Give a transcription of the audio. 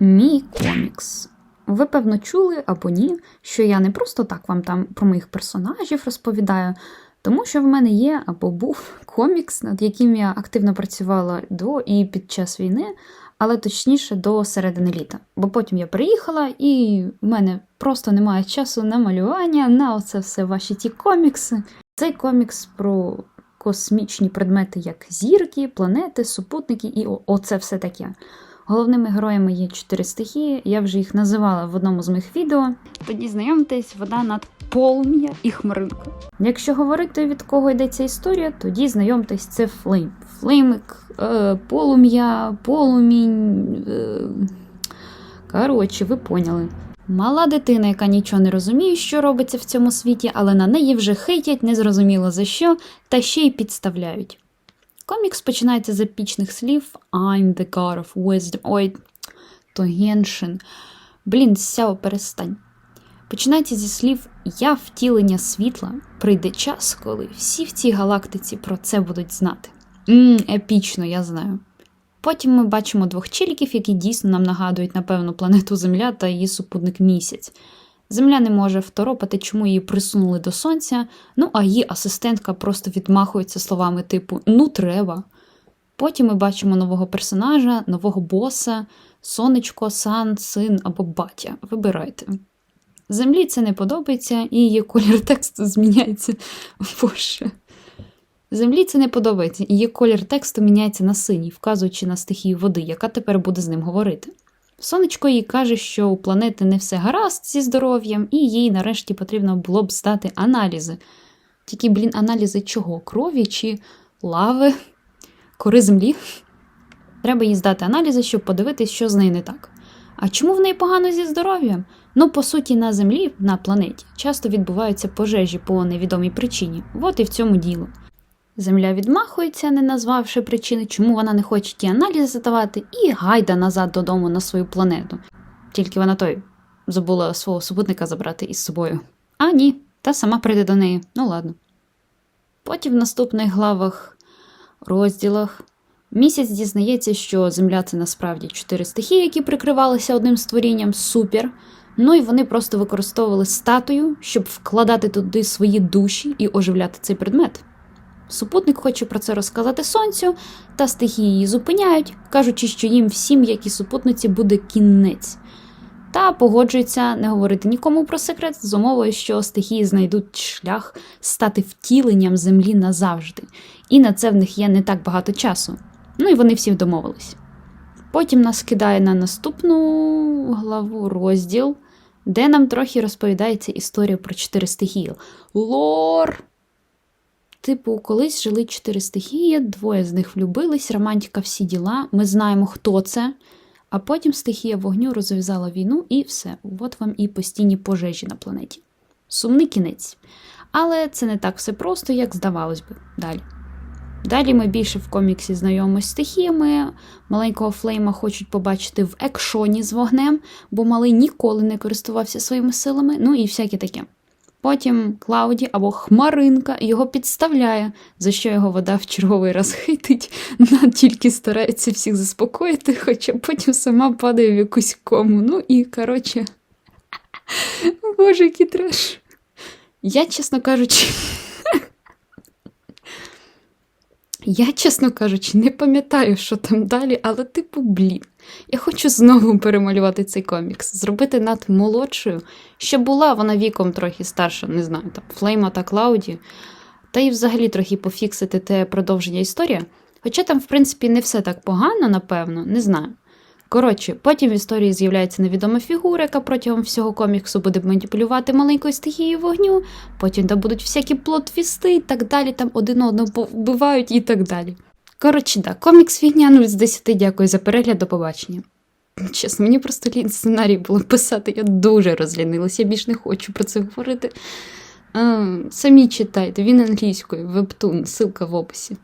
Мій комікс. Ви, певно, чули або ні, що я не просто так вам там про моїх персонажів розповідаю, тому що в мене є або був комікс, над яким я активно працювала до і під час війни, але точніше до середини літа. Бо потім я приїхала, і в мене просто немає часу на малювання, на оце все ваші ті комікси. Цей комікс про космічні предмети, як зірки, планети, супутники і оце все таке. Головними героями є чотири стихії, я вже їх називала в одному з моїх відео. Тоді знайомтесь, вода над полум'я і хмаринка. Якщо говорити від кого йдеться історія, тоді знайомтесь, це флейм. Флеймик, е, полум'я, полумінь. Е, коротше, ви поняли. Мала дитина, яка нічого не розуміє, що робиться в цьому світі, але на неї вже хейтять незрозуміло за що, та ще й підставляють. Комікс починається з епічних слів I'm the god of wisdom. Ой, то Геншин. Блін, сяо, перестань. Починається зі слів Я втілення світла. Прийде час, коли всі в цій галактиці про це будуть знати. Мм, епічно, я знаю. Потім ми бачимо двох челіків, які дійсно нам нагадують, напевно, планету Земля та її супутник місяць. Земля не може второпати, чому її присунули до сонця, ну а її асистентка просто відмахується словами типу Ну треба. Потім ми бачимо нового персонажа, нового боса, сонечко, сан, син або батя. Вибирайте. Землі це не подобається, і її колір тексту зміняється. Боже. Землі це не подобається, і її колір тексту міняється на синій, вказуючи на стихію води, яка тепер буде з ним говорити. Сонечко їй каже, що у планети не все гаразд зі здоров'ям, і їй нарешті потрібно було б здати аналізи. Тільки, блін, аналізи чого? Крові чи лави, кори землі? Треба їй здати аналізи, щоб подивитись, що з нею не так. А чому в неї погано зі здоров'ям? Ну, по суті, на Землі, на планеті, часто відбуваються пожежі по невідомій причині. От і в цьому діло. Земля відмахується, не назвавши причини, чому вона не хоче ті аналізи здавати, і гайда назад додому на свою планету. Тільки вона той забула свого супутника забрати із собою. А ні, та сама прийде до неї. Ну ладно. Потім в наступних главах, розділах, місяць дізнається, що Земля це насправді чотири стихії, які прикривалися одним створінням супер. Ну і вони просто використовували статую, щоб вкладати туди свої душі і оживляти цей предмет. Супутник хоче про це розказати сонцю, та стихії її зупиняють, кажучи, що їм всім, як і супутниці, буде кінець. Та погоджується не говорити нікому про секрет з умовою, що стихії знайдуть шлях стати втіленням землі назавжди, і на це в них є не так багато часу. Ну і вони всі домовились. Потім нас кидає на наступну главу розділ, де нам трохи розповідається історія про чотири стихії. Лор! Типу, колись жили чотири стихії, двоє з них влюбились, романтика, всі діла. Ми знаємо, хто це. А потім стихія вогню розв'язала війну і все. От вам і постійні пожежі на планеті. Сумний кінець. Але це не так все просто, як здавалось би. Далі. Далі ми більше в коміксі знайомимося з стихіями. Маленького флейма хочуть побачити в екшоні з вогнем, бо малий ніколи не користувався своїми силами, ну і всяке таке. Потім Клауді або Хмаринка його підставляє, за що його вода в черговий раз хитить, вона тільки старається всіх заспокоїти, хоча потім сама падає в якусь кому. Ну і коротше. Боже, який. Я, чесно кажучи. Я, чесно кажучи, не пам'ятаю, що там далі, але типу, блін. Я хочу знову перемалювати цей комікс, зробити над молодшою, Ще була вона віком трохи старша, не знаю, там Флейма та Клауді, та й взагалі трохи пофіксити те продовження історії. Хоча там, в принципі, не все так погано, напевно, не знаю. Коротше, потім в історії з'являється невідома фігура, яка протягом всього коміксу буде маніпулювати маленькою стихією вогню, потім там будуть всякі плот-твісти і так далі, там один одного вбивають і так далі. Коротше, да, комікс фігня 0 з 10, дякую за перегляд, до побачення. Чесно, мені просто лінь сценарій було писати, я дуже розлінилася, я більш не хочу про це говорити. А, самі читайте, він англійською, вебтун, ссылка в описі.